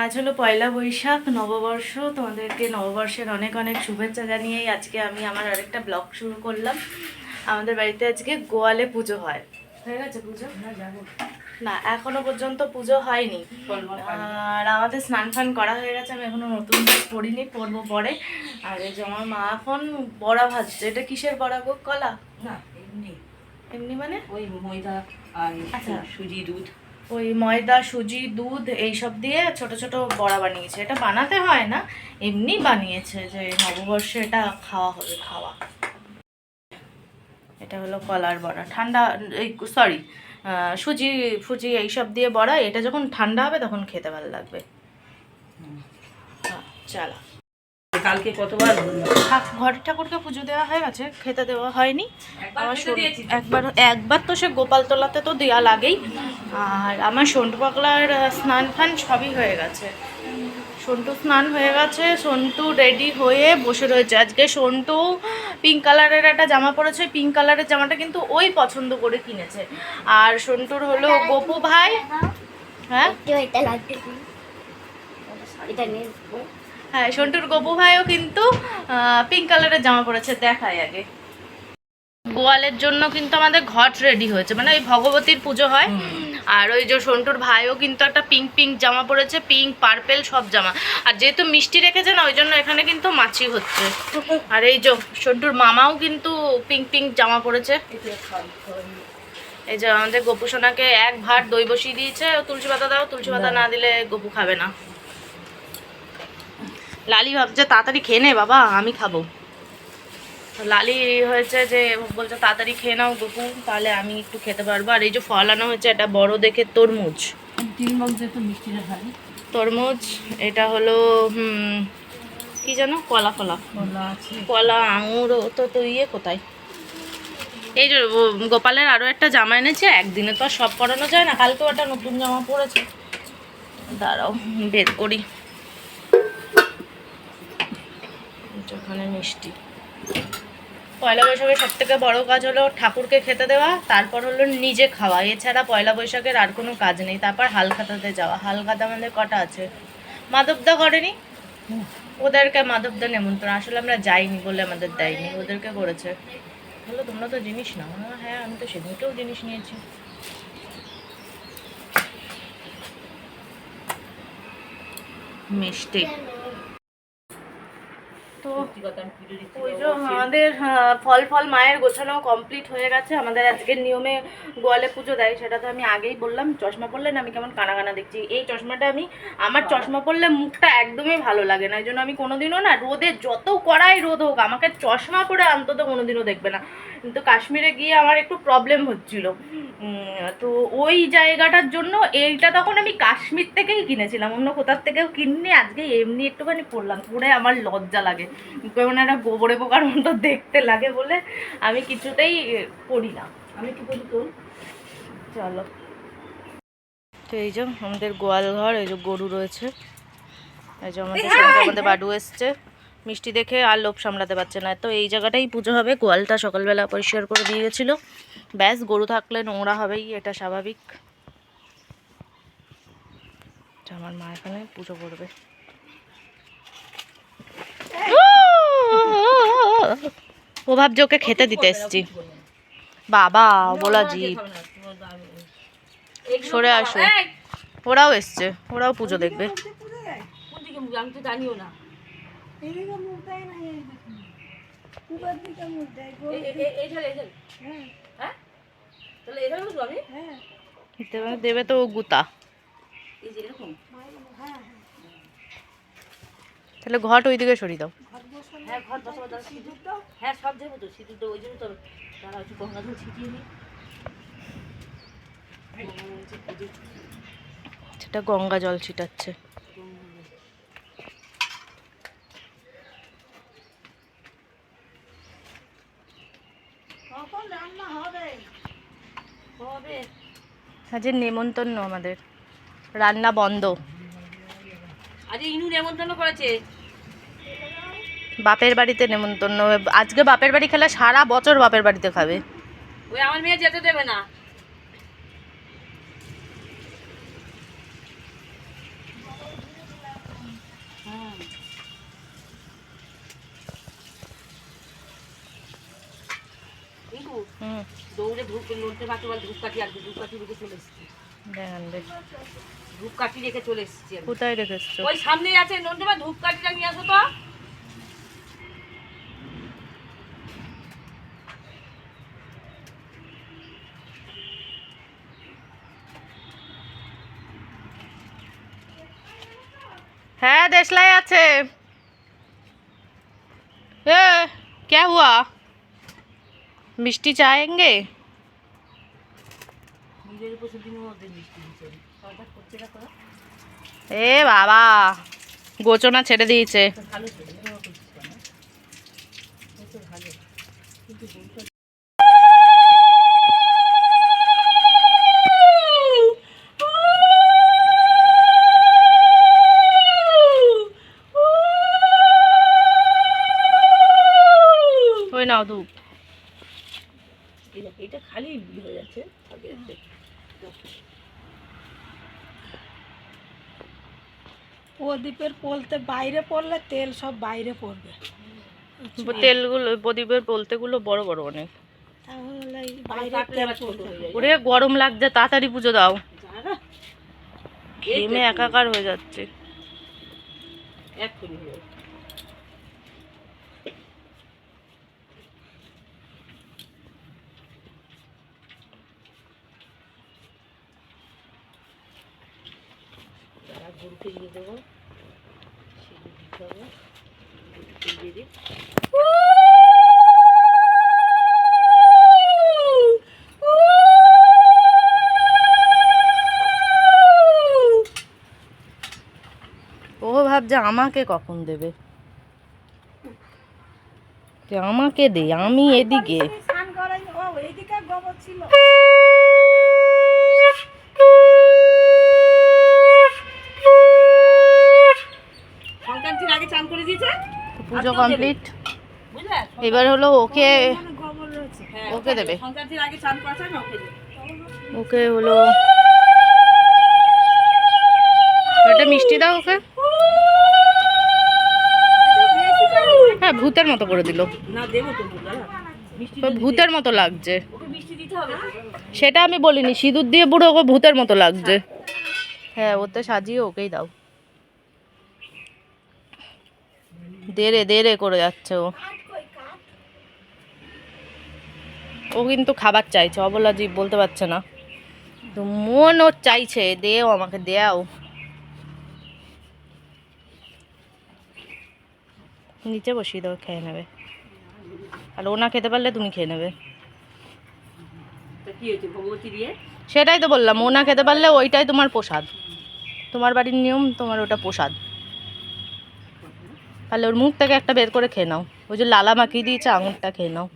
আজ হলো পয়লা বৈশাখ নববর্ষ। তোমাদেরকে নববর্ষের অনেক অনেক শুভেচ্ছা জানিয়েই আজকে আমি আমার আরেকটা ব্লগ শুরু করলাম। আমাদের বাড়িতে আজকে গোয়ালে পুজো হয়। হয়ে গেছে পুজো? না এখনও পর্যন্ত পুজো হয়নি। আর আমাদের স্নান ফান করা হয়ে গেছে আমি এখনও নতুন পরিনি পরবো পরে। আর এই যে আমার মা এখন বড়া ভাজছে। এটা কিসের বড়া গো? কলা? না এমনি। এমনি মানে? ওই ময়দা আর আচ্ছা। সুজি দুধ। ওই ময়দা সুজি দুধ এইসব দিয়ে ছোট ছোট বড়া বানিয়েছে। এটা বানাতে হয় না এমনি বানিয়েছে যে নববর্ষে এটা খাওয়া হবে খাওয়া। এটা হলো কলার বড়া। ঠান্ডা এই সরি সুজি ফুজি এইসব দিয়ে বড়া এটা যখন ঠান্ডা হবে তখন খেতে ভালো লাগবে। চালা। কালকে কতবার? ঘরের ঠাকুরকে পুজো দেওয়া হয়ে গেছে খেতে দেওয়া হয়নি। একবার আমার একবার একবার তো সে গোপাল তোলাতে তো দেওয়া লাগেই। আর আমার সন্টু পাগলার স্নান ফান সবই হয়ে গেছে। সন্টু স্নান হয়ে গেছে সন্টু রেডি হয়ে বসে রয়েছে। আজকে সন্টু পিঙ্ক কালারের একটা জামা পরেছে পিঙ্ক কালারের জামাটা কিন্তু ওই পছন্দ করে কিনেছে। আর সন্টুর হলো গপু ভাই। হ্যাঁ? এটা লাগবে। এটা নিয়ে হ্যাঁ সন্টুর গপু ভাইও কিন্তু পিঙ্ক কালারের জামা পরেছে দেখায় আগে। গোয়ালের জন্য কিন্তু আমাদের ঘট রেডি হয়েছে মানে ওই ভগবতীর পুজো হয়। আর ওই যে সন্টুর ভাইও কিন্তু একটা পিঙ্ক পিঙ্ক জামা পরেছে পিঙ্ক পার্পেল সব জামা। আর যেহেতু মিষ্টি রেখেছে না ওই জন্য এখানে কিন্তু মাছি হচ্ছে। আর এই যে সন্টুর মামাও কিন্তু পিঙ্ক পিঙ্ক জামা পরেছে। এই যে আমাদের গপু সোনাকে এক ভাত দই বসিয়ে দিয়েছে তুলসী পাতা দাও তুলসী পাতা না দিলে গপু খাবে না। লালি ভাবছে তাড়াতাড়ি খেয়ে নে বাবা আমি খাব। লালি হয়েছে যে বলছে তাড়াতাড়ি খেয়ে নাও গপু তাহলে আমি একটু খেতে পারব। আর এই যে ফল আনা হয়েছে এটা বড় দেখে তরমুজ। তরমুজ এটা হলো হুম কি জানো কলা ফলা কলা কলা আঙুর তো তো ইয়ে কোথায়? এই যে গোপালের আরও একটা জামা এনেছে একদিনে তো আর সব পরানো যায় না কালকেও একটা নতুন জামা পরেছে। দাঁড়াও বের করি। ওখানে মিষ্টি। পয়লা বৈশাখের সব থেকে বড় কাজ হলো ঠাকুরকে খেতে দেওয়া, তারপর হলো নিজে খাওয়া। এছাড়া পয়লা বৈশাখের আর কোনো কাজ নেই। তারপর হাল খাতাতে যাওয়া। হাল খাতা আমাদের কটা আছে? মাধবদা করেনি? ওদেরকে মাধবদা নেমন্ত্রণ আসলে আমরা যাইনি বলে আমাদের দেয়নি। ওদেরকে করেছে। বলল, তোমরা তো জিনিস নাও। হ্যাঁ আমি তো সেদিনকেও জিনিস নিয়েছি। মিষ্টি। তো পুজো আমাদের আহ, ফল ফল মায়ের গোছানো কমপ্লিট হয়ে গেছে। আমাদের আজকের নিয়মে গোয়ালে পুজো দেয় সেটা তো আমি আগেই বললাম। চশমা পরলে না আমি কেমন কানা কানা দেখছি। এই চশমাটা আমি আমার চশমা পরলে মুখটা একদমই ভালো লাগে না। এই জন্য আমি কোনোদিনও না রোদে যত কড়াই রোদ হোক আমাকে চশমা পরে অন্তত কোনোদিনও দেখবে না। কিন্তু কাশ্মীরে গিয়ে আমার একটু প্রবলেম হচ্ছিল। তো ওই জায়গাটার জন্য এইটা তখন আমি কাশ্মীর থেকেই কিনেছিলাম। অন্য কোথার থেকেও কিনিনি আজকে এমনি একটুখানি পড়লাম পরে আমার লজ্জা লাগে। কেমন একটা গোবরে পোকার মতো দেখতে লাগে বলে আমি কিছুতেই পড়ি না। আমি কি বলি? তোর চলো। তো এই যে আমাদের গোয়াল ঘর এই যে গরু রয়েছে। এই যে আমাদের আমাদের বাডু এসছে। মিষ্টি দেখে আর লোভ সামলাতে পারছে না। তো এই জায়গাটাই পুজো হবে। গোয়ালটা সকালবেলা পরিষ্কার করে দিয়ে গেছিল ব্যাস, গরু থাকলে নোংরা হবেই, এটা স্বাভাবিক। আমার মা এখানে পুজো করবে। ও ভাবছে খেতে দিতে এসছি। বাবা বলা জীব সরে আসো। ওরাও এসছে, ওরাও পুজো দেখবে। কোন দিকে মুখ? এইখানে। হ্যাঁ। তাহলে বসবো আমি? দেবে- দেবে তো গুতা। এই যে এরকম। তাহলে ঘট ওইদিকে সরিয়ে দাও। হ্যাঁ বসাবো সিঁদুর দাও। হ্যাঁ সব দেবো তো সিঁদুর দাও ওই জন্য তো তারা হচ্ছে গঙ্গা জল ছিটিয়ে নিই। সেটা গঙ্গা জল ছিটাচ্ছে। আজ নেমন্তন্ন আমাদের। রান্না বন্ধ। আজ ইনু নেমন্তন্ন করেছে। বাপের বাড়িতে নেমন্তন্ন। আজকে বাপের বাড়ি খেলে সারা বছর বাপের বাড়িতে খাবে। ওই আমার মেয়ে যেতে দেবে না। হুম। দৌড়ে ধূপ নড়তে ধূপ কাঠি ধূপকাঠি ধূপ কাঠি রেখে চলে এসেছি। দেখেন দেখ ধূপকাঠি রেখে চলে এসেছি কোথায় রেখে ওই সামনেই আছে নড়তে নিয়ে আসো তো। হ্যাঁ দেশলাই আছে। হ্যাঁ কে হুয়া? মিষ্টি করা এ বাবা গোচনা ছেড়ে দিয়েছে। ওই নাও ধূপ এটা খালি হয়ে যাচ্ছে। আগে প্রদীপের পোলতে বাইরে পড়লে তেল সব বাইরে পড়বে। তেলগুলো প্রদীপের বলতেগুলো বড় বড় অনেক। হয়ে ওরে গরম লাগছে তাড়াতাড়ি পুজো দাও? ঘেমে একাকার হয়ে যাচ্ছে। এক্ষুনি হয়ে যাবে। গরুকে দিয়ে দেবো। সিঁদুর দিতে হবে। দিই। ও ভাবছে আমাকে কখন দেবে? যে আমাকে দে আমি এদিকে। ছিল। পুজো কমপ্লিট এবার হলো ওকে হ্যাঁ ওকে দেবে। করা না ওকে হলো একটা মিষ্টি দাও ওকে। হ্যাঁ ভূতের মতো করে দিল। দেবো ভূতের মতো লাগছে। ওকে সেটা আমি বলিনি সিঁদুর দিয়ে পুরো ওকে ভূতের মতো লাগছে। হ্যাঁ। ওতে সাজিয়ে ওকেই দাও। দেরে দেরে করে যাচ্ছে ও। ও কিন্তু খাবার চাইছে, অবলা জীব বলতে পারছে না। তো মন ওর চাইছে, দেও আমাকে, দেও। নিচে বসিয়ে দাও, খেয়ে নেবে। আর ও না খেতে পারলে তুমি খেয়ে নেবে। সেটাই তো বললাম, ও না খেতে পারলে ওইটাই তোমার প্রসাদ। তোমার বাড়ির নিয়ম, তোমার ওটা প্রসাদ। তাহলে ওর মুখ থেকে একটা বের করে খেয়ে নাও। ওই যে লালা মাখিয়ে দিয়েছে আঙুরটা খেয়ে নাও।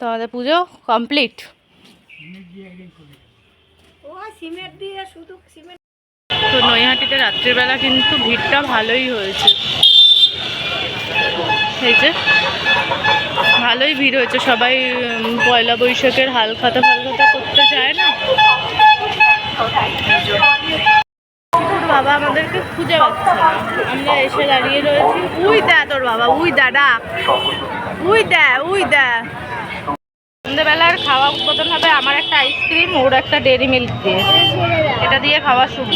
তোমাদের পুজো কমপ্লিট। তো নৈহাটিতে রাত্রিবেলা কিন্তু ভিড়টা ভালোই হয়েছে। এই যে ভালোই ভিড় হয়েছে। সবাই পয়লা বৈশাখের হালখাতা। তোর বাবা আমাদেরকে খুঁজে পাচ্ছে আমরা এসে দাঁড়িয়ে রয়েছি। উই দা তোর বাবা, উই দা ডাক উই দা উই দা। সন্ধ্যেবেলার খাওয়া উদ্বোধন হবে আমার একটা আইসক্রিম, ওর একটা ডেরি মিল্ক দিয়ে। এটা দিয়ে খাওয়া শুরু।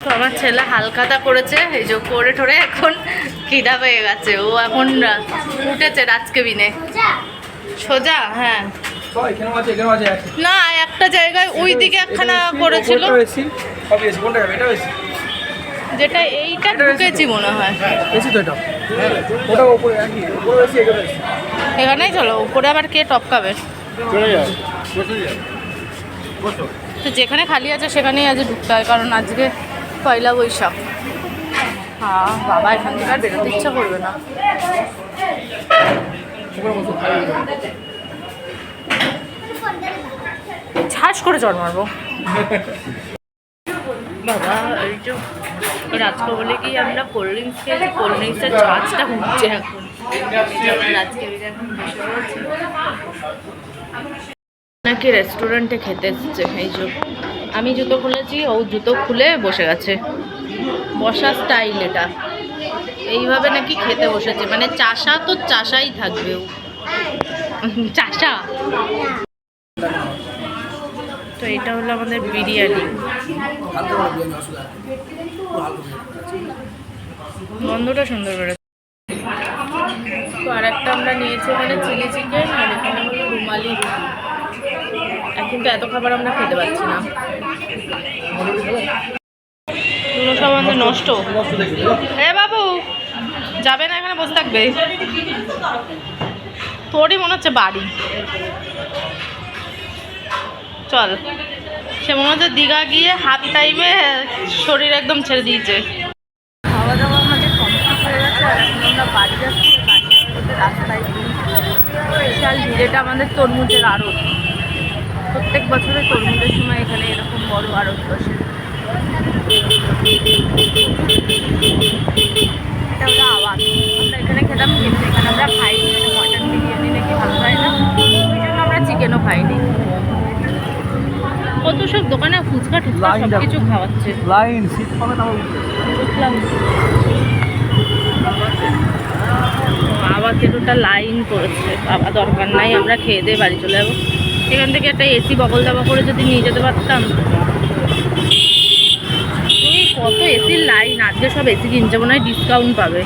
আমার ছেলে হালখাতা করেছে, এই যে করে ঠোরে এখন খিদা পেয়ে গেছে। ও এখন উঠেছে রাজকে বিনে সোজা? হ্যাঁ। না একটা জায়গায় ওই দিকে একখানা করেছিল। যেটা এইটা ঢুকেছি মনে হয়। বেশি তো এটা। ওটা উপরে একই উপরে বেশি এখানে বেশি এখানেই চলো উপরে আবার কে টপকাবে? চলে যাও বসে যাও বসো। তো যেখানে খালি আছে সেখানেই আজ ঢুকতে হয় কারণ আজকে পয়লা বৈশাখ। হ্যাঁ বাবা এখান থেকে আর বেরোতে ইচ্ছা করবে না। ঝাস করে চড় মারবো। বাবা, এই যে রাজকে বলে কি আমরা কোল্ড ড্রিঙ্কস খেয়েছি কোল্ড ড্রিঙ্কসের ছাঁচটা উঠছে এখন? নাকি রেস্টুরেন্টে খেতে এসছে, এই যে। আমি জুতো খুলেছি, ও জুতো খুলে বসে গেছে। বসা স্টাইল এটা। এইভাবে নাকি খেতে বসেছে। মানে চাষা তো চাষাই থাকবে ও। চাষা? তো এটা হলো আমাদের বিরিয়ানি। গন্ধটা সুন্দর বেরোচ্ছে তো আর একটা আমরা নিয়েছি এখানে চিলি চিকেন, আর এখানে হলো রুমালি আর কিন্তু এত খাবার আমরা খেতে পারছি না। নষ্ট। এ বাবু, যাবে না এখানে বসে থাকবে। তোরই মনে হচ্ছে বাড়ি। চল। সে মনে হচ্ছে দীঘা গিয়ে হাফ টাইমে শরীর একদম ছেড়ে দিয়েছে। খাওয়া দাওয়া আমাদের হয়ে গেছে এখন আমরা বাড়ি যাচ্ছি রাস্তায় বিশাল আমাদের তরমুজের আড়ত। প্রত্যেক বছরে তরমুজের সময় এখানে এরকম বড় আড়ত বসে। এটা আওয়াজ। আমরা এখানে খেতাম কিন্তু এখানে আমরা খাইনি মটন বিরিয়ানি নাকি ভালো না। ওই জন্য আমরা চিকেনও খাইনি। কত সব দোকানে ফুচকা টুচকা সব কিছু খাওয়াচ্ছে। লাইন সিট পাবে না বুঝলাম বাবা তেরোটা লাইন করেছে বাবা দরকার নাই আমরা খেয়ে দিয়ে বাড়ি চলে যাব। এখান থেকে একটা এসি বকল দাবা করে যদি নিয়ে যেতে পারতাম। কত এসির লাইন আজকে সব এসি কিনছে মনে হয় ডিসকাউন্ট পাবে।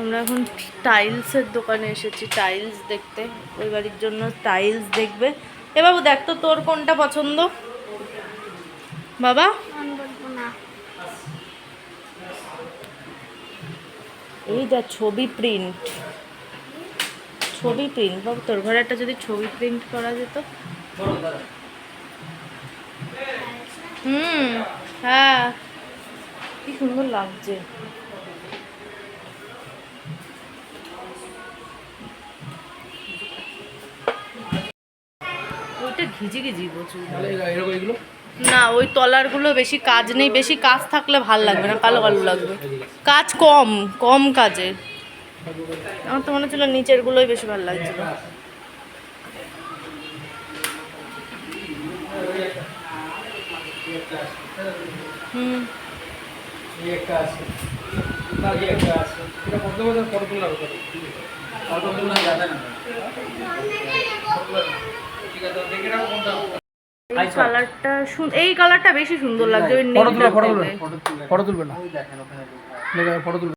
আমরা এখন টাইলসের দোকানে এসেছি টাইলস দেখতে। ওই বাড়ির জন্য টাইলস দেখবে। এ বাবু দেখ তো তোর কোনটা পছন্দ? বাবা? এই দেখ ছবি প্রিন্ট ছবি প্রিন্ট বাবু তোর ঘরে একটা যদি ছবি প্রিন্ট করা যেত। হুম হ্যাঁ। কি সুন্দর লাগছে। ওইটা ঘিজি ঘিজি প্রচুর। না ওই তলারগুলো বেশি কাজ নেই বেশি কাজ থাকলে ভালো লাগবে না কালো কালো লাগবে। কাজ কম কম কাজে। আমার তো মনে হচ্ছিল নিচেরগুলোই বেশি ভালো লাগছিল। হুম। এই একটা আছে। তার এই একটা আছে এটা কত এই কালারটা এই কালারটা বেশি সুন্দর লাগছে ওই ফটো তুলবে ফটো তুলবে ফটো তুলবে না। ফটো তুলবে।